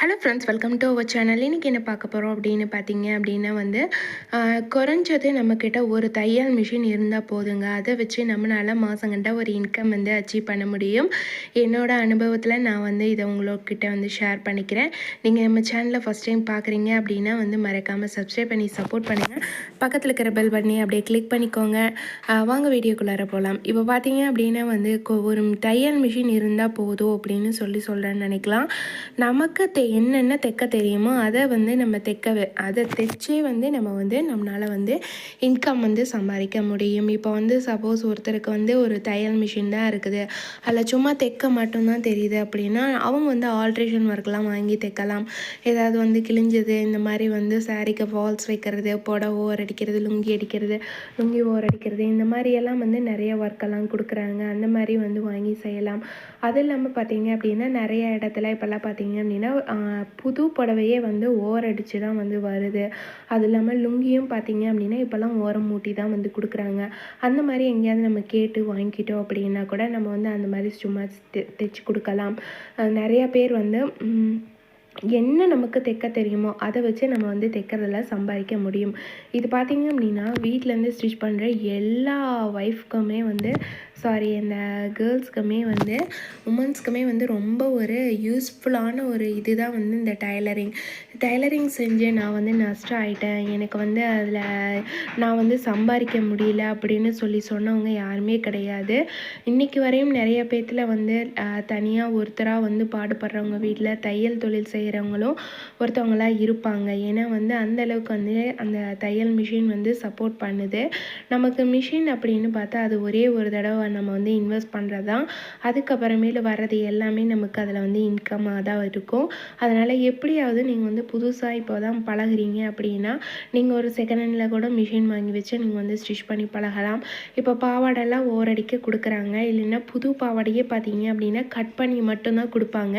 Hello friends welcome to our channel இன்றைக்கி என்ன பார்க்க போகிறோம் அப்படின்னு பார்த்தீங்க அப்படின்னா வந்து குறைஞ்சது நம்மக்கிட்ட ஒரு தையல் மிஷின் இருந்தால் போதுங்க. அதை வச்சு நம்மளால் மாதங்கண்ட ஒரு இன்கம் வந்து அச்சீவ் பண்ண முடியும். என்னோட அனுபவத்தில் நான் வந்து இதை உங்களோக்கிட்ட வந்து ஷேர் பண்ணிக்கிறேன். நீங்கள் நம்ம சேனலை ஃபஸ்ட் டைம் பார்க்குறீங்க அப்படின்னா வந்து மறக்காமல் சப்ஸ்கிரைப் பண்ணி சப்போர்ட் பண்ணுங்கள் பக்கத்தில் இருக்கிற பெல் பண்ணி அப்படியே கிளிக் பண்ணிக்கோங்க. வாங்க வீடியோக்குள்ளார போகலாம் இப்போ பார்த்தீங்க அப்படின்னா வந்து ஒரு தையல் மிஷின் இருந்தால் போதும் அப்படின்னு சொல்லி சொல்கிறேன்னு நினைக்கலாம். நமக்கு தெ என்னென்ன தைக்க தெரியுமோ அதை வந்து நம்ம தைக்க அதை தைச்சே வந்து நம்ம வந்து நம்மளால் வந்து இன்கம் வந்து சம்பாதிக்க முடியும். இப்போ வந்து சப்போஸ் ஒருத்தருக்கு வந்து ஒரு தையல் மிஷின் தான் இருக்குது. அதில் சும்மா தைக்க மட்டும்தான் தெரியுது அப்படின்னா அவங்க வந்து ஆல்ட்ரேஷன் ஒர்க்லாம் வாங்கி தைக்கலாம். ஏதாவது வந்து கிழிஞ்சது இந்த மாதிரி வந்து சாரீக்கு ஃபால்ஸ் வைக்கிறது புடவை ஓர் அடிக்கிறது லுங்கி அடிக்கிறது லுங்கி ஓர் அடிக்கிறது இந்த மாதிரியெல்லாம் வந்து நிறைய ஒர்க்கெல்லாம் கொடுக்குறாங்க. அந்த மாதிரி வந்து வாங்கி செய்யலாம். அது இல்லாமல் பார்த்தீங்க அப்படின்னா நிறைய இடத்துல இப்போல்லாம் பார்த்தீங்க அப்படின்னா புது புடவையே வந்து ஓர் அடித்து தான் வந்து வருது. அது இல்லாமல் லுங்கியும் பார்த்தீங்க அப்படின்னா இப்போல்லாம் ஓரம் மூட்டி தான் வந்து கொடுக்குறாங்க. அந்த மாதிரி எங்கேயாவது நம்ம கேட்டு வாங்கிக்கிட்டோம் அப்படின்னா கூட நம்ம வந்து அந்த மாதிரி சும்மா தைச்சி கொடுக்கலாம். நிறைய பேர் வந்து என்ன நமக்கு தைக்க தெரியுமோ அதை வச்சு நம்ம வந்து தைக்கிறதுல சம்பாதிக்க முடியும். இது பார்த்திங்க அப்படின்னா வீட்டிலேருந்து ஸ்டிச் பண்ணுற எல்லா ஒய்ஃப்க்குமே வந்து சாரி இந்த கேர்ள்ஸ்க்குமே வந்து உமன்ஸ்க்குமே வந்து ரொம்ப ஒரு யூஸ்ஃபுல்லான ஒரு இதுதான் வந்து இந்த டைலரிங் டைலரிங் செஞ்சு நான் வந்து நஷ்டம் ஆகிட்டேன் எனக்கு வந்து அதில் நான் வந்து சம்பாதிக்க முடியல அப்படின்னு சொல்லி சொன்னவங்க யாருமே கிடையாது. இன்றைக்கி வரையும் நிறைய பேர்த்தில் வந்து தனியாக ஒருத்தராக வந்து பாடுபடுறவங்க வீட்டில் தையல் தொழில் செய்கிறவங்களும் ஒருத்தவங்களா இருப்பாங்க. ஏன்னா வந்து அந்த அளவுக்கு வந்து அந்த தையல் மிஷின் வந்து சப்போர்ட் பண்ணுது. நமக்கு மிஷின் அப்படின்னு பார்த்தா அது ஒரே ஒரு தடவை நம்ம வந்து இன்வெஸ்ட் பண்ணுறது தான் அதுக்கப்புறமேலு வர்றது எல்லாமே நமக்கு அதில் வந்து இன்கமாக தான் இருக்கும். அதனால் எப்படியாவது நீங்கள் வந்து புதுசாக இப்போ தான் பழகுறீங்க அப்படின்னா நீங்கள் ஒரு செகண்ட் ஹேண்டில் கூட மிஷின் வாங்கி வச்சு நீங்கள் வந்து ஸ்டிச் பண்ணி பழகலாம். இப்போ பாவாடெல்லாம் ஓரடிக்க கொடுக்குறாங்க. இல்லைன்னா புது பாவாடையே பார்த்தீங்க அப்படின்னா கட் பண்ணி மட்டும்தான் கொடுப்பாங்க.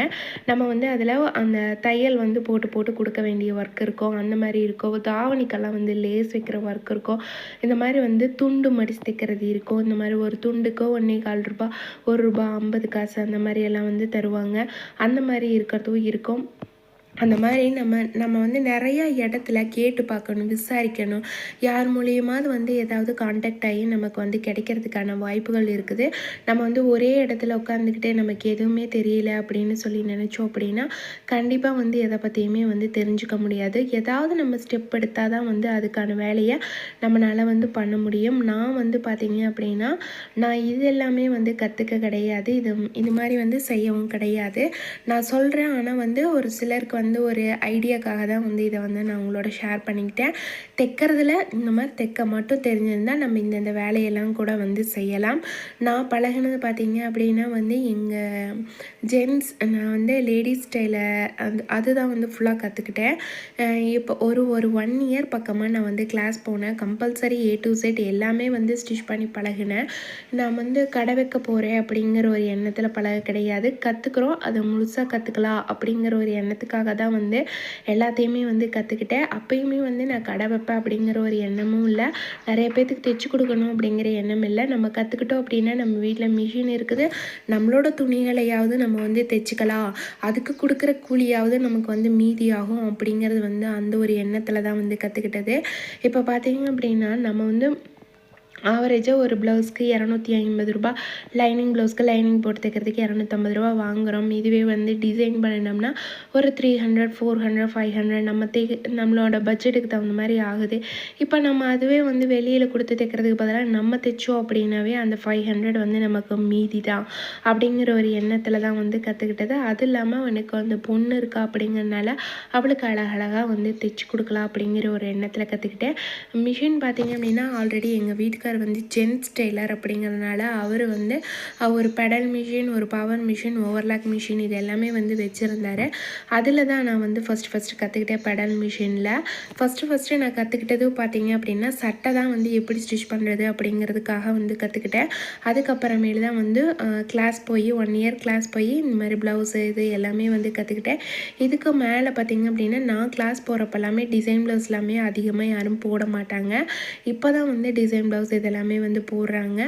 நம்ம வந்து அதில் அந்த தையல் வந்து போட்டு போட்டு கொடுக்க வேண்டிய ஒர்க் இருக்கும். அந்த மாதிரி இருக்கும். தாவணிக்கெல்லாம் வந்து லேஸ் வைக்கிற ஒர்க் இருக்கும். இந்த மாதிரி வந்து துண்டு மடிச்சு தைக்கிறது இருக்கும். இந்த மாதிரி ஒரு துண்டுக்கு ஒன்றே கால் ரூபாய் ஒரு ரூபாய் ஐம்பது காசு அந்த மாதிரி எல்லாம் வந்து தருவாங்க. அந்த மாதிரி இருக்கிறதும் இருக்கும். அந்த மாதிரி நம்ம நம்ம வந்து நிறையா இடத்துல கேட்டு பார்க்கணும் விசாரிக்கணும். யார் மூலியமாவது வந்து ஏதாவது காண்டாக்ட் ஆகி நமக்கு வந்து கிடைக்கிறதுக்கான வாய்ப்புகள் இருக்குது. நம்ம வந்து ஒரே இடத்துல உட்காந்துக்கிட்டே நமக்கு எதுவுமே தெரியல அப்படின்னு சொல்லி நினச்சோம் அப்படின்னா கண்டிப்பாக வந்து எதை பற்றியுமே வந்து தெரிஞ்சுக்க முடியாது. ஏதாவது நம்ம ஸ்டெப் எடுத்தால் தான் வந்து அதுக்கான வேலையை நம்மளால் வந்து பண்ண முடியும். நான் வந்து பார்த்தீங்க அப்படின்னா நான் இது எல்லாமே வந்து கற்றுக்க கிடையாது. இது இது மாதிரி வந்து செய்யவும் கிடையாது. நான் சொல்கிறேன் ஆனால் வந்து ஒரு சிலருக்கு வந்து ஒரு ஐடியாக்காக தான் வந்து இதை வந்து நான் உங்களோட ஷேர் பண்ணிக்கிட்டேன். தைக்கிறதுல இந்த மாதிரி தைக்க மட்டும் தெரிஞ்சிருந்தால் நம்ம இந்தந்த வேலையெல்லாம் கூட வந்து செய்யலாம். நான் பழகுனது பார்த்தீங்க அப்படின்னா வந்து எங்கள் ஜென்ஸ் நான் வந்து லேடிஸ் ஸ்டைலை அந்த அதுதான் வந்து ஃபுல்லாக கற்றுக்கிட்டேன் இப்போ ஒரு ஒரு ஒன் இயர் பக்கமாக நான் வந்து கிளாஸ் போனேன். கம்பல்சரி ஏ டு செட் எல்லாமே வந்து ஸ்டிச் பண்ணி பழகினேன். நான் வந்து கடை வைக்க போகிறேன் அப்படிங்கிற ஒரு எண்ணத்தில் பழக கிடையாது. கற்றுக்குறோம் அதை முழுசாக கற்றுக்கலாம் அப்படிங்கிற ஒரு எண்ணத்துக்காக தான் வந்து எல்லாத்தையுமே வந்து கற்றுக்கிட்டேன் அப்பயுமே வந்து நான் கடை வைப்பேன் அப்படிங்கிற ஒரு எண்ணமும் இல்லை. நிறைய பேர்த்துக்கு தைச்சு கொடுக்கணும் அப்படிங்கிற எண்ணம் இல்லை. நம்ம கற்றுக்கிட்டோம் அப்படின்னா நம்ம வீட்டில் மிஷின் இருக்குது. நம்மளோட துணிகளையாவது நம்ம வந்து தைச்சிக்கலாம். அதுக்கு கொடுக்குற கூலியாவது நமக்கு வந்து மீதியாகும் அப்படிங்கிறது வந்து அந்த ஒரு எண்ணத்தில் தான் வந்து கற்றுக்கிட்டது இப்போ பார்த்தீங்க அப்படின்னா நம்ம வந்து ஆவரேஜாக ஒரு ப்ளவுஸ்க்கு இரநூத்தி ஐம்பது ரூபா. லைனிங் ப்ளவுஸ்க்கு லைனிங் போட்டு தைக்கிறதுக்கு இரநூத்தம்பது ரூபா வாங்குகிறோம் இதுவே வந்து டிசைன் பண்ணினோம்னா ஒரு three hundred four hundred five hundred நம்ம தே நம்மளோட பட்ஜெட்டுக்கு தகுந்த மாதிரி ஆகுது. இப்போ நம்ம அதுவே வந்து வெளியில் கொடுத்து தைக்கிறதுக்கு பதிலாக நம்ம தைச்சோம் அப்படின்னாவே அந்த ஃபைவ் ஹண்ட்ரட் வந்து நமக்கு மீதி தான் அப்படிங்கிற ஒரு எண்ணத்தில் தான் வந்து கற்றுக்கிட்டது அது இல்லாமல் எனக்கு வந்து பொண்ணு இருக்கா அப்படிங்கிறனால அவளுக்கு அழகழகாக வந்து தைச்சி கொடுக்கலாம் அப்படிங்கிற ஒரு எண்ணத்தில் கற்றுக்கிட்டேன் மிஷின் பார்த்தீங்க அப்படின்னா ஆல்ரெடி எங்கள் வீட்டுக்கு வீட்டுக்கார் வந்து ஜென்ஸ் டெய்லர் அப்படிங்கிறதுனால அவர் வந்து ஒரு பெடல் மிஷின் ஒரு பவர் மிஷின் ஓவர்லாக் மிஷின் இது எல்லாமே வந்து வச்சுருந்தார். அதில் தான் நான் வந்து ஃபஸ்ட்டு ஃபஸ்ட்டு கற்றுக்கிட்டேன் பெடல் மிஷினில். ஃபஸ்ட்டு ஃபஸ்ட்டு நான் கற்றுக்கிட்டதும் பார்த்தீங்க அப்படின்னா சட்டை தான் வந்து எப்படி ஸ்டிச் பண்ணுறது அப்படிங்கிறதுக்காக வந்து கற்றுக்கிட்டேன் அதுக்கப்புறமேலு தான் வந்து கிளாஸ் போய் ஒன் இயர் கிளாஸ் போய் இந்த மாதிரி ப்ளவுஸு இது எல்லாமே வந்து கற்றுக்கிட்டேன் இதுக்கு மேலே பார்த்தீங்க அப்படின்னா நான் கிளாஸ் போகிறப்ப எல்லாமே டிசைன் ப்ளவுஸ் எல்லாமே அதிகமாக யாரும் போட மாட்டாங்க. இப்போ தான் வந்து டிசைன் ப்ளவுஸ் இதெல்லாமே வந்து போடுறாங்க.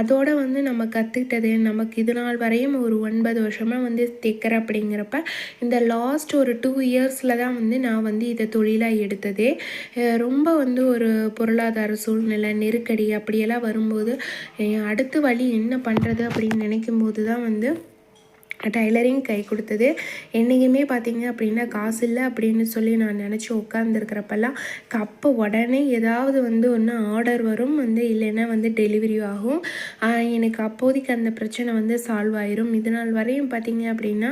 அதோட வந்து நம்ம கற்றுக்கிட்டது நமக்கு இது நாள் வரையும் ஒரு ஒன்பது வருஷமாக வந்து தைக்கிற அப்படிங்கிறப்ப இந்த லாஸ்ட் ஒரு டூ இயர்ஸில் தான் வந்து நான் வந்து இதை தொழிலாக எடுத்ததே. ரொம்ப வந்து ஒரு பொருளாதார சூழ்நிலை நெருக்கடி அப்படியெல்லாம் வரும்போது அடுத்து அடுத்த வழி என்ன பண்ணுறது அப்படின்னு நினைக்கும் போது தான் வந்து டைலரிங் கை கொடுத்தது. என்றைக்குமே பார்த்தீங்க அப்படின்னா காசு இல்லை அப்படின்னு சொல்லி நான் நினச்சி உட்காந்துருக்கிறப்பெல்லாம் அப்போ உடனே ஏதாவது வந்து ஒன்று ஆர்டர் வரும். வந்து இல்லைன்னா வந்து டெலிவரி ஆகும். எனக்கு அப்போதைக்கு அந்த பிரச்சனை வந்து சால்வ் ஆயிரும். இது நாள் வரையும் பார்த்தீங்க அப்படின்னா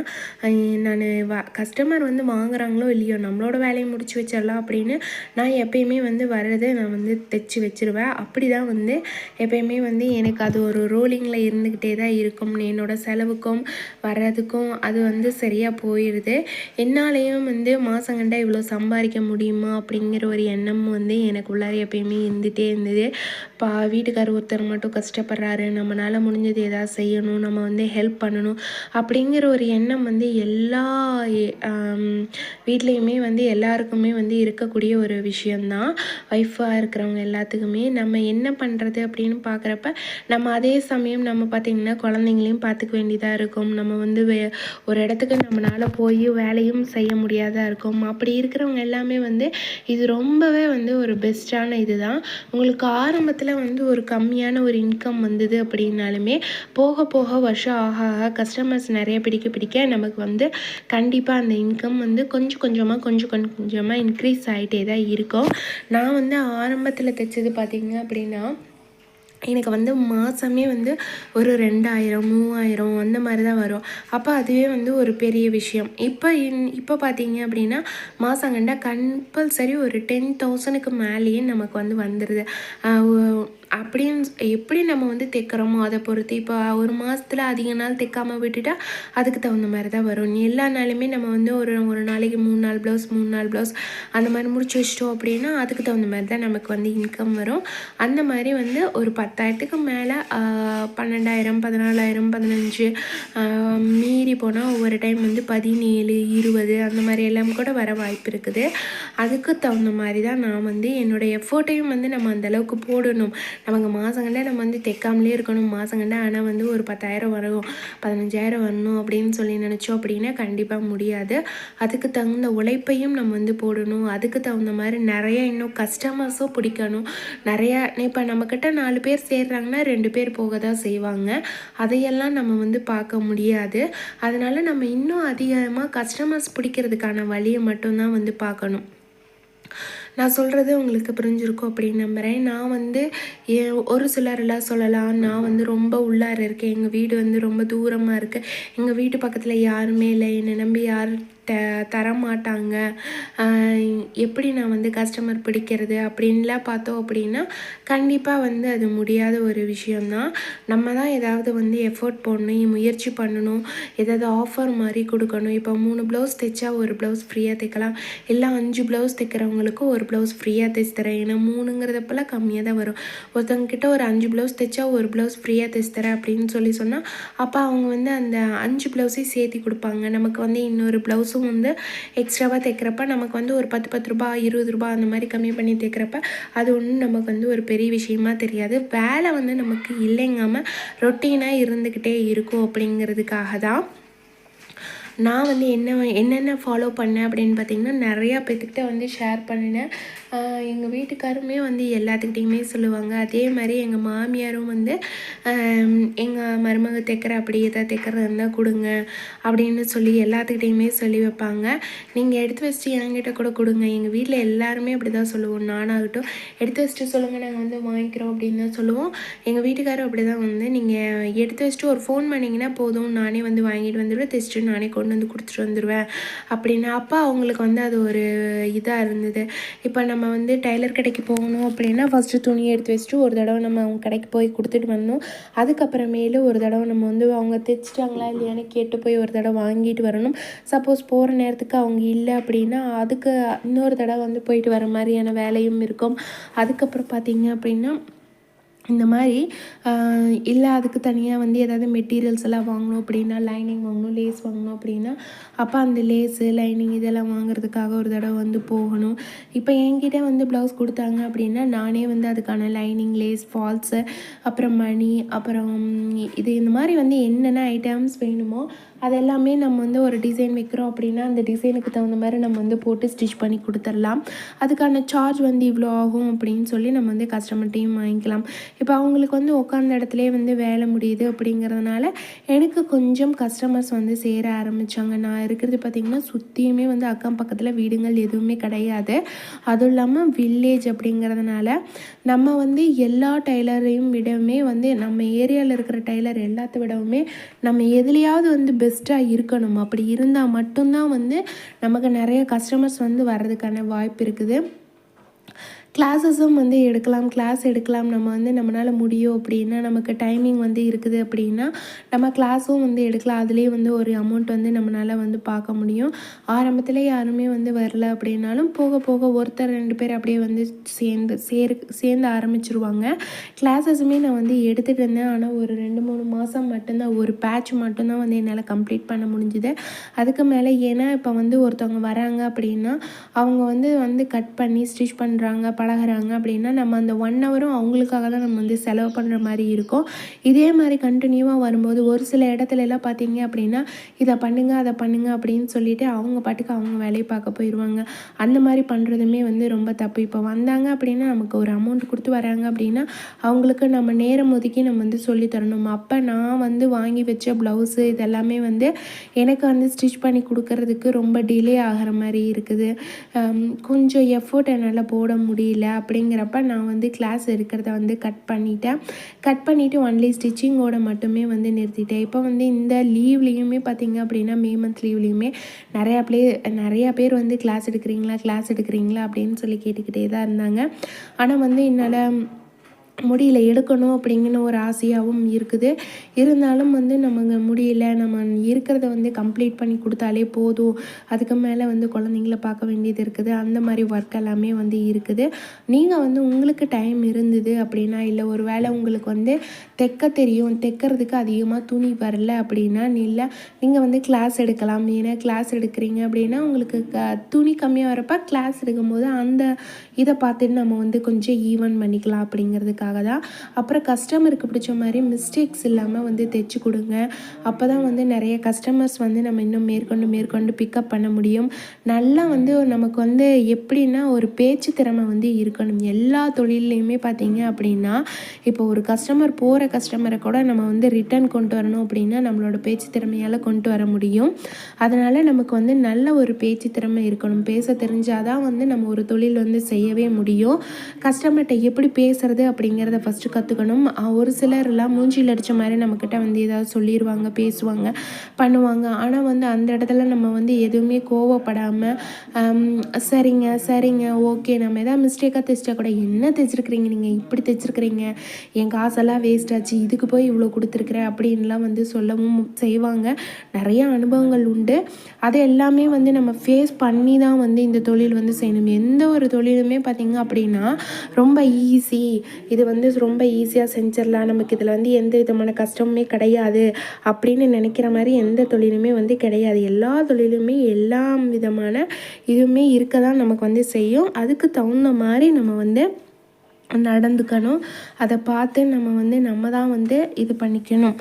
நான் வ கஸ்டமர் வந்து வாங்குறாங்களோ இல்லையோ நம்மளோட வேலையை முடிச்சு வச்சிடலாம் அப்படின்னு நான் எப்பயுமே வந்து வர்றதை நான் வந்து தைச்சி வச்சிருவேன். அப்படி தான் வந்து எப்பயுமே வந்து எனக்கு அது ஒரு ரோலிங்கில் இருந்துக்கிட்டே தான் இருக்கும். என்னோடய செலவுக்கும் வர்றதுக்கும் அது வந்து சரியாக போயிடுது என்னாலேயும் வந்து மாதங்கண்டா இவ்வளோ சம்பாதிக்க முடியுமா அப்படிங்கிற ஒரு எண்ணம் வந்து எனக்கு உள்ளார எப்பயுமே இருந்துகிட்டே இருந்தது. பா வீட்டுக்கார் ஒருத்தர் மட்டும் கஷ்டப்படுறாரு நம்மளால் முடிஞ்சது எதாவது செய்யணும் நம்ம வந்து ஹெல்ப் பண்ணணும் அப்படிங்கிற ஒரு எண்ணம் வந்து எல்லா வீட்லேயுமே வந்து எல்லாருக்குமே வந்து இருக்கக்கூடிய ஒரு விஷயந்தான் ஒய்ஃபாக இருக்கிறவங்க எல்லாத்துக்குமே நம்ம என்ன பண்ணுறது அப்படின்னு பார்க்குறப்ப நம்ம அதே சமயம் நம்ம பார்த்திங்கன்னா குழந்தைங்களையும் பார்த்துக்க வேண்டியதாக இருக்கும். நம்ம வந்து வே ஒரு இடத்துக்கு நம்மளால் போய் வேலையும் செய்ய முடியாதா இருக்கும். அப்படி இருக்கிறவங்க எல்லாமே வந்து இது ரொம்பவே வந்து ஒரு பெஸ்ட்டான இதுதான். உங்களுக்கு ஆரம்பத்தில் வந்து ஒரு கம்மியான ஒரு இன்கம் வந்தது அப்படின்னாலுமே போக போக வருஷம் ஆக ஆக கஸ்டமர்ஸ் நிறைய பிடிக்க பிடிக்க நமக்கு வந்து கண்டிப்பாக அந்த இன்கம் வந்து கொஞ்சம் கொஞ்சமாக கொஞ்சம் கொஞ்சமாக இன்க்ரீஸ் ஆகிட்டே தான் இருக்கும். நான் வந்து ஆரம்பத்தில் தைச்சது பார்த்திங்க அப்படின்னா எனக்கு வந்து மாதமே வந்து ஒரு ரெண்டாயிரம் மூவாயிரம் அந்த மாதிரி தான் வரும். அப்போ அதுவே வந்து ஒரு பெரிய விஷயம். இப்போ இன் இப்போ பார்த்தீங்க அப்படின்னா மாதம் கண்டா கம்பல்சரி ஒரு டென் தௌசண்ட்க்கு மேலேயே நமக்கு வந்து வந்துடுது அப்படின்னு எப்படி நம்ம வந்து தைக்கிறோமோ அதை பொறுத்து. இப்போ ஒரு மாதத்துல அதிக நாள் தைக்காமல் விட்டுட்டா அதுக்கு தகுந்த மாதிரி தான் வரும். எல்லா நாளுமே நம்ம வந்து ஒரு ஒரு நாளைக்கு மூணு நாள் ப்ளவுஸ் மூணு நாள் ப்ளவுஸ் அந்த மாதிரி முடிச்சு வச்சிட்டோம் அப்படின்னா அதுக்கு தகுந்த மாதிரி தான் நமக்கு வந்து இன்கம் வரும். அந்த மாதிரி வந்து ஒரு பத்தாயிரத்துக்கு மேலே பன்னெண்டாயிரம் பதினாலாயிரம் பதினஞ்சு மீறி போனால் ஒவ்வொரு டைம் வந்து பதினேழு இருபது அந்த மாதிரி எல்லாம் கூட வர வாய்ப்பு இருக்குது. அதுக்கு தகுந்த மாதிரி தான் நான் வந்து என்னோடய எஃபோர்ட்டையும் வந்து நம்ம அந்தளவுக்கு போடணும். நமக்கு மாதங்கண்டே நம்ம வந்து தைக்காமலே இருக்கணும். மாதங்கண்டே ஆனால் வந்து ஒரு பத்தாயிரம் வரும் பதினஞ்சாயிரம் வரணும் அப்படின்னு சொல்லி நினச்சோம் அப்படின்னா கண்டிப்பாக முடியாது. அதுக்கு தகுந்த உழைப்பையும் நம்ம வந்து போடணும். அதுக்கு தகுந்த மாதிரி நிறைய இன்னும் கஸ்டமர்ஸும் பிடிக்கணும். நிறையா இப்போ நம்மக்கிட்ட நாலு பேர் சேர்றாங்கன்னா ரெண்டு பேர் போக தான் செய்வாங்க. அதையெல்லாம் நம்ம வந்து பார்க்க முடியாது. அதனால் நம்ம இன்னும் அதிகமாக கஸ்டமர்ஸ் பிடிக்கிறதுக்கான வழியை மட்டும்தான் வந்து பார்க்கணும். நான் சொல்கிறது உங்களுக்கு புரிஞ்சிருக்கும் அப்படின்னு நம்புகிறேன் நான் வந்து ஒரு சிலரெல்லாம் சொல்லலாம். நான் வந்து ரொம்ப உள்ளார இருக்கேன். எங்கள் வீடு வந்து ரொம்ப தூரமாக இருக்குது எங்கள் வீட்டு பக்கத்தில் யாருமே இல்லை. என்னை நம்பி யார் த தரமாட்டாங்க. எப்படி நான் வந்து கஸ்டமர் பிடிக்கிறது அப்படின்லாம் பார்த்தோம் அப்படின்னா கண்டிப்பாக வந்து அது முடியாத ஒரு விஷயந்தான் நம்ம தான் ஏதாவது வந்து எஃபோர்ட் போடணும் முயற்சி பண்ணணும் ஏதாவது ஆஃபர் மாதிரி கொடுக்கணும். இப்போ மூணு ப்ளவுஸ் தைச்சா ஒரு ப்ளவுஸ் ஃப்ரீயாக தைக்கலாம். இல்லை அஞ்சு ப்ளவுஸ் தைக்கிறவங்களுக்கு ஒரு ப்ளவுஸ் ஃப்ரீயாக தைச்சு தரேன். ஏன்னா மூணுங்கிறதப்பெல்லாம் கம்மியாக தான் வரும். ஒருத்தவங்கிட்ட ஒரு அஞ்சு ப்ளவுஸ் தைச்சா ஒரு ப்ளவுஸ் ஃப்ரீயாக தைச்சு தரேன் அப்படின்னு சொல்லி சொன்னால் அப்போ அவங்க வந்து அந்த அஞ்சு ப்ளவுஸையும் சேர்த்தி கொடுப்பாங்க. நமக்கு வந்து இன்னொரு ப்ளவுஸ் ப்ளவுஸும் வந்து எக்ஸ்ட்ராவாக தைக்கிறப்ப நமக்கு வந்து ஒரு பத்து பத்து ரூபா இருபது ரூபா அந்த மாதிரி கம்மி பண்ணி தைக்கிறப்ப அது ஒன்றும் நமக்கு வந்து ஒரு பெரிய விஷயமா தெரியாது. வேலை வந்து நமக்கு இல்லைங்காமல் ரொட்டீனாக இருந்துக்கிட்டே இருக்கும் அப்படிங்கிறதுக்காக தான் நான் வந்து என்ன என்னென்ன ஃபாலோ பண்ணேன் அப்படின்னு பார்த்தீங்கன்னா நிறையா பேர்த்துக்கிட்ட வந்து ஷேர் பண்ணினேன். எங்கள் வீட்டுக்காருமே வந்து எல்லாத்துக்கிட்டையுமே சொல்லுவாங்க. அதே மாதிரி எங்கள் மாமியாரும் வந்து எங்கள் மருமக தைக்கிற அப்படி எதாவது தைக்கிறது இருந்தால் கொடுங்க அப்படின்னு சொல்லி எல்லாத்துக்கிட்டையுமே சொல்லி வைப்பாங்க. நீங்கள் எடுத்து வச்சுட்டு என்கிட்ட கூட கொடுங்க. எங்கள் வீட்டில் எல்லாருமே அப்படி தான் சொல்லுவோம். நானாகட்டும் எடுத்து வச்சுட்டு சொல்லுங்கள் நாங்கள் வந்து வாங்கிக்கிறோம் அப்படின்னு தான் சொல்லுவோம். எங்கள் வீட்டுக்காரும் அப்படி தான் வந்து நீங்கள் எடுத்து வச்சுட்டு ஒரு ஃபோன் பண்ணிங்கன்னா போதும். நானே வந்து வாங்கிட்டு வந்துடுவேன். தைச்சிட்டு நானே கொண்டு வந்து கொடுத்துட்டு வந்துடுவேன். அப்படின்னா அப்போ அவங்களுக்கு வந்து அது ஒரு இதாக இருந்தது. இப்போ நம்ம நம்ம வந்து டைலர் கடைக்கு போகணும் அப்படின்னா ஃபஸ்ட்டு துணியை எடுத்து வச்சுட்டு ஒரு தடவை நம்ம அவங்க கடைக்கு போய் கொடுத்துட்டு வரணும் அதுக்கப்புறமேலு ஒரு தடவை நம்ம வந்து அவங்க தைச்சிட்டாங்களா இல்லையான்னு கேட்டு போய் ஒரு தடவை வாங்கிட்டு வரணும். சப்போஸ் போகிற நேரத்துக்கு அவங்க இல்லை அப்படின்னா அதுக்கு இன்னொரு தடவை வந்து போயிட்டு வர மாதிரியான வேலையும் இருக்கும். அதுக்கப்புறம் பார்த்தீங்க அப்படின்னா இந்த மாதிரி இல்லை அதுக்கு தனியாக வந்து ஏதாவது மெட்டீரியல்ஸ் எல்லாம் வாங்கணும் அப்படின்னா லைனிங் வாங்கணும் லேஸ் வாங்கணும் அப்படின்னா அப்போ அந்த லேஸு லைனிங் இதெல்லாம் வாங்குறதுக்காக ஒரு தடவை வந்து போகணும். இப்போ என்கிட்ட வந்து ப்ளவுஸ் கொடுத்தாங்க அப்படின்னா நானே வந்து அதுக்கான லைனிங் லேஸ் ஃபால்ஸு அப்புறம் மணி அப்புறம் இது இந்த மாதிரி வந்து என்னென்ன ஐட்டம்ஸ் வேணுமோ அது எல்லாமே நம்ம வந்து ஒரு டிசைன் வைக்கிறோம் அப்படின்னா அந்த டிசைனுக்கு தகுந்த மாதிரி நம்ம வந்து போட்டு ஸ்டிச் பண்ணி கொடுத்துர்லாம் அதுக்கான சார்ஜ் வந்து இவ்வளோ ஆகும் அப்படின்னு சொல்லி நம்ம வந்து கஸ்டமர்ட்டையும் வாங்கிக்கலாம். இப்போ அவங்களுக்கு வந்து உட்காந்த இடத்துலே வந்து வேலை முடியுது அப்படிங்கிறதுனால எனக்கு கொஞ்சம் கஸ்டமர்ஸ் வந்து சேர ஆரம்பித்தாங்க நான் இருக்கிறது பார்த்திங்கன்னா சுற்றியுமே வந்து அக்கம் பக்கத்தில் வீடுகள் எதுவுமே கிடையாது. அதுவும் இல்லாமல் வில்லேஜ் அப்படிங்கிறதுனால நம்ம வந்து எல்லா டைலரையும் விடவுமே வந்து நம்ம ஏரியாவில் இருக்கிற டைலர் எல்லாத்த விடவுமே நம்ம எதுலேயாவது வந்து பெஸ்ட்டாக இருக்கணும். அப்படி இருந்தால் மட்டும்தான் வந்து நமக்கு நிறைய கஸ்டமர்ஸ் வந்து வர்றதுக்கான வாய்ப்பு இருக்குது. கிளாஸஸும் வந்து எடுக்கலாம் கிளாஸ் எடுக்கலாம். நம்ம வந்து நம்மளால் முடியும் அப்படின்னா நமக்கு டைமிங் வந்து இருக்குது அப்படின்னா நம்ம கிளாஸும் வந்து எடுக்கலாம். அதுலேயே வந்து ஒரு அமௌண்ட் வந்து நம்மளால் வந்து பார்க்க முடியும். ஆரம்பத்தில் யாருமே வந்து வரல அப்படின்னாலும் போக போக ஒருத்தர் ரெண்டு பேர் அப்படியே வந்து சேர்ந்து சேர் சேர்ந்து ஆரம்பிச்சிருவாங்க. கிளாஸஸுமே நான் வந்து எடுத்துகிட்டு இருந்தேன். ஆனால் ஒரு ரெண்டு மூணு மாதம் மட்டும்தான் ஒரு பேட்ச் மட்டும்தான் வந்து என்னால் கம்ப்ளீட் பண்ண முடிஞ்சுது. அதுக்கு மேலே ஏன்னா இப்போ வந்து ஒருத்தவங்க வராங்க அப்படின்னா அவங்க வந்து வந்து கட் பண்ணி ஸ்டிச் பண்ணுறாங்க பழகுறாங்க அப்படின்னா நம்ம அந்த ஒன் ஹவரும் அவங்களுக்காக தான் நம்ம வந்து செலவு பண்ணுற மாதிரி இருக்கும். இதே மாதிரி கண்டினியூவாக வரும்போது ஒரு சில இடத்துல எல்லாம் பார்த்தீங்க அப்படின்னா இதை பண்ணுங்கள் அதை பண்ணுங்கள் அப்படின்னு சொல்லிட்டு அவங்க பாட்டுக்கு அவங்க வேலையை பார்க்க போயிடுவாங்க அந்த மாதிரி பண்ணுறதுமே வந்து ரொம்ப தப்பு. இப்போ வந்தாங்க அப்படின்னா நமக்கு ஒரு அமௌண்ட் கொடுத்து வராங்க அப்படின்னா அவங்களுக்கு நம்ம நேரம் ஒதுக்கி நம்ம வந்து சொல்லி தரணும். அப்போ நான் வந்து வாங்கி வச்ச ப்ளவுஸு இதெல்லாமே வந்து எனக்கு வந்து ஸ்டிச் பண்ணி கொடுக்கறதுக்கு ரொம்ப டிலே ஆகிற மாதிரி இருக்குது. கொஞ்சம் எஃபோர்ட் என்னால் போட முடியல. முடியல அப்படிங்கிறப்ப நான் வந்து கிளாஸ் இருக்கிறத வந்து கட் பண்ணிட்டேன். கட் பண்ணிவிட்டு ஒன்லி ஸ்டிச்சிங்கோட மட்டுமே வந்து நிறுத்திட்டேன். இப்போ வந்து இந்த லீவ்லேயுமே பார்த்திங்க அப்படின்னா மே மந்த் லீவ்லேயுமே நிறையா பிளே நிறையா பேர் வந்து கிளாஸ் எடுக்கிறீங்களா கிளாஸ் எடுக்கிறீங்களா அப்படின்னு சொல்லி கேட்டுக்கிட்டே தான் இருந்தாங்க. ஆனால் வந்து என்னால் முடியல எடுக்கணும் அப்படிங்கிற ஒரு ஆசையாகவும் இருக்குது. இருந்தாலும் வந்து நம்ம முடியல நம்ம இருக்கிறத வந்து கம்ப்ளீட் பண்ணி கொடுத்தாலே போதும். அதுக்கு மேலே வந்து குழந்தைங்கள பார்க்க வேண்டியது இருக்குது. அந்த மாதிரி ஒர்க் எல்லாமே வந்து இருக்குது. நீங்கள் வந்து உங்களுக்கு டைம் இருந்தது அப்படின்னா இல்லை ஒரு வேளை உங்களுக்கு வந்து தைக்க தெரியும் தைக்கிறதுக்கு அதிகமாக துணி வரல அப்படின்னா இல்லை நீங்கள் வந்து கிளாஸ் எடுக்கலாம் ஏன்னா கிளாஸ் எடுக்கிறீங்க அப்படின்னா உங்களுக்கு க துணி கம்மியாக வரப்போ கிளாஸ் எடுக்கும்போது அந்த இதை பார்த்துட்டு நம்ம வந்து கொஞ்சம் ஈவன் பண்ணிக்கலாம் அப்படிங்கிறதுக்காக பண்ணுறதுக்காக தான். அப்புறம் கஸ்டமருக்கு பிடிச்ச மாதிரி மிஸ்டேக்ஸ் இல்லாமல் வந்து தைச்சி கொடுங்க. அப்போ தான் வந்து நிறைய கஸ்டமர்ஸ் வந்து நம்ம இன்னும் மேற்கொண்டு மேற்கொண்டு பிக்கப் பண்ண முடியும். நல்லா வந்து நமக்கு வந்து எப்படின்னா ஒரு பேச்சு திறமை வந்து இருக்கணும். எல்லா தொழில்லையுமே பார்த்தீங்க அப்படின்னா இப்போ ஒரு கஸ்டமர் போகிற கஸ்டமரை கூட நம்ம வந்து ரிட்டர்ன் கொண்டு வரணும் அப்படின்னா நம்மளோட பேச்சு திறமையால் கொண்டு வர முடியும். அதனால் நமக்கு வந்து நல்ல ஒரு பேச்சு திறமை இருக்கணும். பேச தெரிஞ்சாதான் வந்து நம்ம ஒரு தொழில் வந்து செய்யவே முடியும். கஸ்டமர்கிட்ட எப்படி பேசுறது அப்படிங்க அப்படிங்கிறத ஃபஸ்ட்டு கற்றுக்கணும் ஒரு சிலர்லாம் மூஞ்சியில் அடித்த மாதிரி நம்மக்கிட்ட வந்து ஏதாவது சொல்லிடுவாங்க பேசுவாங்க பண்ணுவாங்க. ஆனால் வந்து அந்த இடத்துல நம்ம வந்து எதுவுமே கோவப்படாமல் சரிங்க சரிங்க ஓகே நம்ம எதாவது மிஸ்டேக்காக தைச்சிட்டா கூட என்ன தைச்சிருக்கிறீங்க நீங்கள் இப்படி தைச்சிருக்கிறீங்க என் காசெல்லாம் வேஸ்ட் ஆச்சு இதுக்கு போய் இவ்வளோ கொடுத்துருக்குறேன் அப்படின்லாம் வந்து சொல்லவும் செய்வாங்க. நிறைய அனுபவங்கள் உண்டு. அது எல்லாமே வந்து நம்ம ஃபேஸ் பண்ணி தான் வந்து இந்த தொழில் வந்து செய்யணும். எந்த ஒரு தொழிலுமே பார்த்திங்க அப்படின்னா ரொம்ப ஈஸி இது வந்து ரொம்ப ஈஸியாக செஞ்சிடலாம். நமக்கு இதில் வந்து எந்த விதமான கஷ்டமுமே கிடையாது அப்படின்னு நினைக்கிற மாதிரி எந்த தொழிலுமே வந்து கிடையாது. எல்லா தொழிலுமே எல்லா விதமான இதுவுமே இருக்க தான் நமக்கு வந்து செய்யும். அதுக்கு தகுந்த மாதிரி நம்ம வந்து நடந்துக்கணும். அதை பார்த்து நம்ம வந்து நம்ம தான் வந்து இது பண்ணிக்கணும்.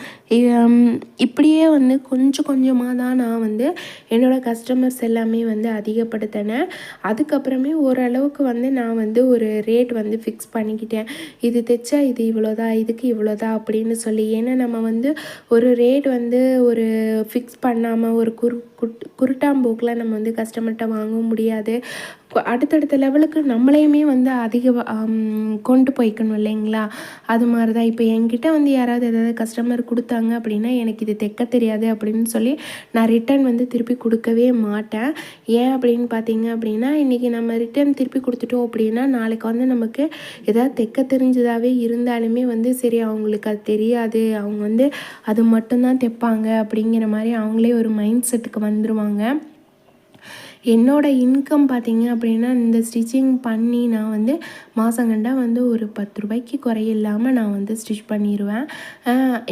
இப்படியே வந்து கொஞ்சம் கொஞ்சமாக தான் நான் வந்து என்னோடய கஸ்டமர்ஸ் எல்லாமே வந்து அதிகப்படுத்தினேன். அதுக்கப்புறமே ஓரளவுக்கு வந்து நான் வந்து ஒரு ரேட் வந்து ஃபிக்ஸ் பண்ணிக்கிட்டேன். இது தைச்சா இது இவ்வளோதான் இதுக்கு இவ்வளோதான் அப்படின்னு சொல்லி. ஏன்னா நம்ம வந்து ஒரு ரேட் வந்து ஒரு ஃபிக்ஸ் பண்ணாமல் ஒரு குரு குருட்டாம்போக்கில் நம்ம வந்து கஸ்டமர்கிட்ட வாங்க முடியாது. அடுத்தடுத்த லெவலுக்கு நம்மளையுமே வந்து அதிக கொண்டு போய்க்கணும் இல்லைங்களா? அது மாதிரி தான் இப்போ என்கிட்ட வந்து யாராவது ஏதாவது கஸ்டமர் கொடுத்தாங்க அப்படின்னா எனக்கு இது தைக்க தெரியாது அப்படின்னு சொல்லி நான் ரிட்டர்ன் வந்து திருப்பி கொடுக்கவே மாட்டேன். ஏன் அப்படின்னு பார்த்தீங்க அப்படின்னா இன்றைக்கி நம்ம ரிட்டன் திருப்பி கொடுத்துட்டோம் அப்படின்னா நாளைக்கு வந்து நமக்கு ஏதாவது தைக்க தெரிஞ்சதாகவே இருந்தாலுமே வந்து சரி அவங்களுக்கு அது தெரியாது. அவங்க வந்து அது மட்டும்தான் தைப்பாங்க அப்படிங்கிற மாதிரி அவங்களே ஒரு மைண்ட் செட்டுக்கு வந்துடுவாங்க என்னோட இன்கம் பார்த்திங்க அப்படின்னா இந்த ஸ்டிச்சிங் பண்ணி நான் வந்து மாதங்கண்டா வந்து ஒரு பத்து ரூபாய்க்கு குறையில்லாமல் நான் வந்து ஸ்டிச் பண்ணிடுவேன்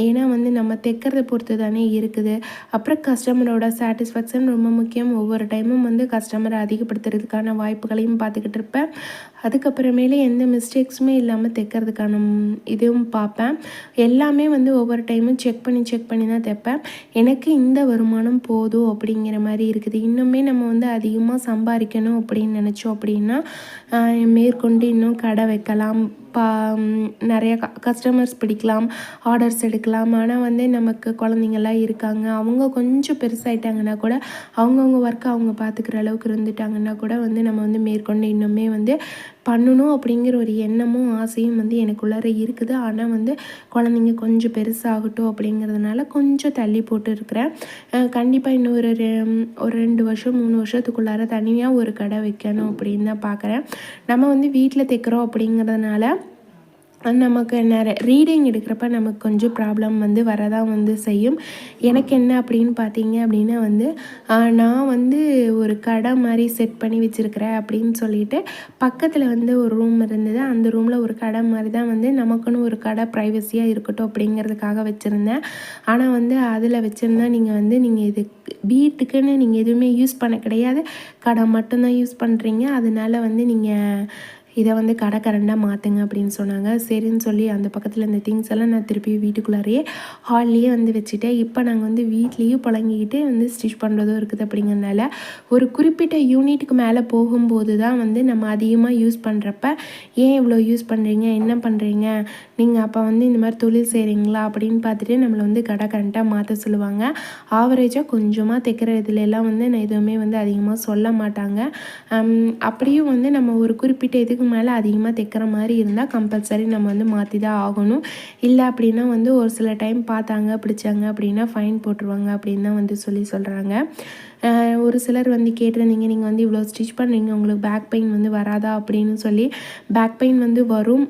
ஏன்னா வந்து நம்ம தைக்கிறத பொறுத்து தானே இருக்குது. அப்புறம் கஸ்டமரோட சாட்டிஸ்ஃபேக்ஷன் ரொம்ப முக்கியம். ஒவ்வொரு டைமும் வந்து கஸ்டமரை அதிகப்படுத்துறதுக்கான வாய்ப்புகளையும் பார்த்துக்கிட்டு இருப்பேன். அதுக்கப்புறமேலே எந்த மிஸ்டேக்ஸுமே இல்லாமல் தைக்கிறதுக்கான இதுவும் பார்ப்பேன் எல்லாமே வந்து ஒவ்வொரு டைமும் செக் பண்ணி செக் பண்ணி தான் தைப்பேன். எனக்கு இந்த வருமானம் போதும் அப்படிங்கிற மாதிரி இருக்குது. இன்னுமே நம்ம வந்து அதிகமாக சம்பாதிக்கணும் அப்படின்னு நினச்சோம் அப்படின்னா மேற்கொண்டு இன்னும் கடை வைக்கலாம். பா நிறைய க கஸ்டமர்ஸ் பிடிக்கலாம். ஆர்டர்ஸ் எடுக்கலாம். ஆனால் வந்து நமக்கு குழந்தைங்கள்லாம் இருக்காங்க. அவங்க கொஞ்சம் பெருசாகிட்டாங்கன்னா கூட அவங்கவுங்க ஒர்க்கை அவங்க பார்த்துக்கிற அளவுக்கு இருந்துட்டாங்கன்னா கூட வந்து நம்ம வந்து மேற்கொண்டு இன்னுமே வந்து பண்ணணும் அப்படிங்கிற ஒரு எண்ணமும் ஆசையும் வந்து எனக்குள்ளார இருக்குது. ஆனால் வந்து குழந்தைங்க கொஞ்சம் பெருசாகட்டும் அப்படிங்கிறதுனால கொஞ்சம் தள்ளி போட்டு இருக்கிறேன். கண்டிப்பாக இன்னும் ஒரு ஒரு ரெண்டு வருஷம் மூணு வருஷத்துக்குள்ளார தனியாக ஒரு கடை வைக்கணும் அப்படின்னு தான் பார்க்குறேன் நம்ம வந்து வீட்டில் தைக்கிறோம் அப்படிங்கிறதுனால நமக்கு நிறைய ரீடிங் எடுக்கிறப்ப நமக்கு கொஞ்சம் ப்ராப்ளம் வந்து வரதான் வந்து செய்யும். எனக்கு என்ன அப்படின்னு பார்த்தீங்க அப்படின்னா வந்து நான் வந்து ஒரு கடை மாதிரி செட் பண்ணி வச்சுருக்கிறேன் அப்படின்னு சொல்லிட்டு பக்கத்தில் வந்து ஒரு ரூம் இருந்தது. அந்த ரூமில் ஒரு கடை மாதிரி தான் வந்து நமக்குன்னு ஒரு கடை ப்ரைவசியாக இருக்கட்டும் அப்படிங்கிறதுக்காக வச்சுருந்தேன். ஆனால் வந்து அதில் வச்சுருந்தா நீங்கள் வந்து நீங்கள் இது வீட்டுக்குன்னு நீங்கள் எதுவுமே யூஸ் பண்ண கிடையாது. கடை மட்டும்தான் யூஸ் பண்ணுறீங்க அதனால வந்து நீங்கள் இதை வந்து கடை கரண்டாக மாற்றுங்க அப்படின்னு சொன்னாங்க. சரின்னு சொல்லி அந்த பக்கத்தில் இந்த திங்ஸ் எல்லாம் நான் திருப்பி வீட்டுக்குள்ளாரையே ஹால்லேயே வந்து வச்சுட்டேன். இப்போ நாங்கள் வந்து வீட்லேயும் புழங்கிக்கிட்டு வந்து ஸ்டிச் பண்ணுறதும் இருக்குது அப்படிங்கிறதுனால ஒரு குறிப்பிட்ட யூனிட்டுக்கு மேலே போகும்போது தான் வந்து நம்ம அதிகமாக யூஸ் பண்ணுறப்ப ஏன் இவ்வளோ யூஸ் பண்ணுறீங்க என்ன பண்ணுறீங்க நீங்கள் அப்போ வந்து இந்த மாதிரி தொழில் செய்கிறீங்களா அப்படின்னு பார்த்துட்டு நம்மளை வந்து கடை கரண்ட்டாக மாற்ற சொல்லுவாங்க ஆவரேஜாக கொஞ்சமாக தைக்கிற இதுலலாம் வந்து நான் எதுவுமே வந்து அதிகமாக சொல்ல மாட்டாங்க. அப்படியும் வந்து நம்ம ஒரு குறிப்பிட்ட இதுக்கு இதுக்கு மேலே அதிகமாக தைக்கிற மாதிரி இருந்தால் கம்பல்சரி நம்ம வந்து மாற்றி தான் ஆகணும். இல்லை அப்படின்னா வந்து ஒரு சில டைம் பார்த்தாங்க பிடிச்சாங்க அப்படின்னா ஃபைன் போட்டுருவாங்க அப்படின்னு தான் வந்து சொல்லி சொல்கிறாங்க ஒரு சிலர் வந்து கேட்டிருந்தீங்க நீங்கள் வந்து இவ்வளோ ஸ்டிச் பண்ணுறீங்க உங்களுக்கு பேக் பெயின் வந்து வராதா அப்படின்னு சொல்லி. பேக் பெயின் வந்து வரும்.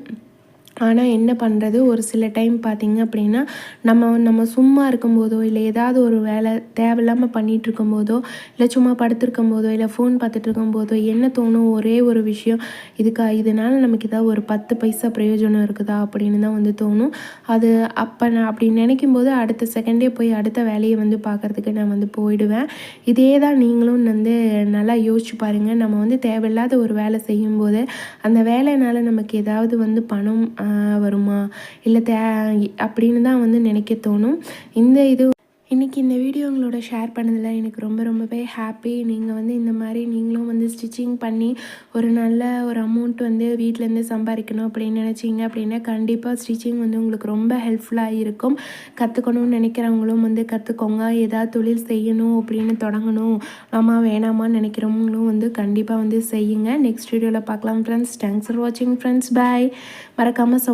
ஆனால் என்ன பண்ணுறது ஒரு சில டைம் பார்த்திங்க அப்படின்னா நம்ம நம்ம சும்மா இருக்கும்போதோ இல்லை ஏதாவது ஒரு வேலை தேவையில்லாமல் பண்ணிகிட்டு இருக்கும்போதோ இல்லை சும்மா படுத்திருக்கும் போதோ இல்லை ஃபோன் பார்த்துட்டு இருக்கும்போதோ என்ன தோணும்? ஒரே ஒரு விஷயம் இதுக்கா இதனால் நமக்கு ஏதாவது ஒரு பத்து பைசா பிரயோஜனம் இருக்குதா? அப்படின்னு தான் வந்து தோணும். அது அப்போ நான் அப்படி நினைக்கும் போது அடுத்த செகண்டே போய் அடுத்த வேலையை வந்து பார்க்குறதுக்கு நான் வந்து போயிடுவேன். இதே தான் நீங்களும் வந்து நல்லா யோசிச்சு பாருங்கள் நம்ம வந்து தேவையில்லாத ஒரு வேலை செய்யும்போது அந்த வேலைனால் நமக்கு ஏதாவது வந்து பணம் வருமா? இல்லை தே அப்படின்னு தான் வந்து நினைக்க தோணும். இந்த இது இன்றைக்கி இந்த வீடியோ உங்களோட ஷேர் பண்ணதில் எனக்கு ரொம்ப ரொம்பவே ஹாப்பி நீங்கள் வந்து இந்த மாதிரி நீங்களும் வந்து ஸ்டிச்சிங் பண்ணி ஒரு நல்ல ஒரு அமௌண்ட் வந்து வீட்டிலேருந்து சம்பாதிக்கணும் அப்படின்னு நினச்சிங்க அப்படின்னா கண்டிப்பாக ஸ்டிச்சிங் வந்து உங்களுக்கு ரொம்ப ஹெல்ப்ஃபுல்லாக இருக்கும். கற்றுக்கணும்னு நினைக்கிறவங்களும் வந்து கற்றுக்கோங்க ஏதாவது தொழில் செய்யணும் அப்படின்னு தொடங்கணும். ஆமாம் வேணாமான்னு நினைக்கிறவங்களும் வந்து கண்டிப்பாக வந்து செய்யுங்க. நெக்ஸ்ட் வீடியோவில் பார்க்கலாம் ஃப்ரெண்ட்ஸ் தேங்க்ஸ் ஃபார் வாட்சிங் ஃப்ரெண்ட்ஸ் பாய் மறக்காமல்